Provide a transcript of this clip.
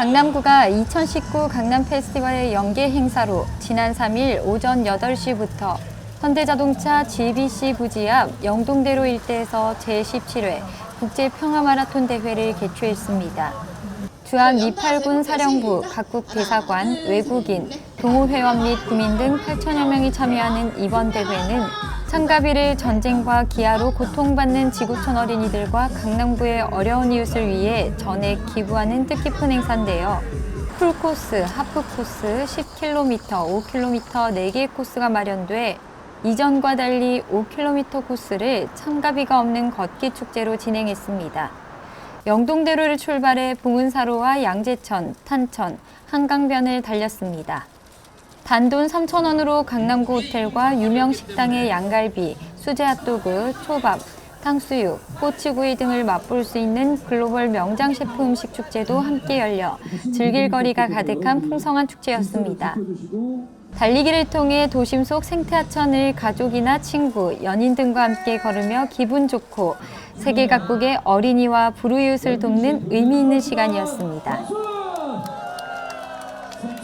강남구가 2019 강남 페스티벌의 연계 행사로 지난 3일 오전 8시부터 현대자동차 GBC 부지 앞 영동대로 일대에서 제17회 국제 평화 마라톤 대회를 개최했습니다. 주한 미팔군 사령부, 각국 대사관, 외국인, 동호회원 및 구민 등 8천여 명이 참여하는 이번 대회는 참가비를 전쟁과 기아로 고통받는 지구촌 어린이들과 강남구의 어려운 이웃을 위해 전액 기부하는 뜻깊은 행사인데요. 풀코스, 하프코스, 10km, 5km 4개의 코스가 마련돼 이전과 달리 5km 코스를 참가비가 없는 걷기 축제로 진행했습니다. 영동대로를 출발해 봉은사로와 양재천, 탄천, 한강변을 달렸습니다. 단돈 3,000원으로 강남구 호텔과 유명 식당의 양갈비, 수제 핫도그, 초밥, 탕수육, 꼬치구이 등을 맛볼 수 있는 글로벌 명장 셰프 음식 축제도 함께 열려 즐길 거리가 가득한 풍성한 축제였습니다. 달리기를 통해 도심 속 생태하천을 가족이나 친구, 연인 등과 함께 걸으며 기분 좋고 세계 각국의 어린이와 불우이웃을 돕는 의미 있는 시간이었습니다.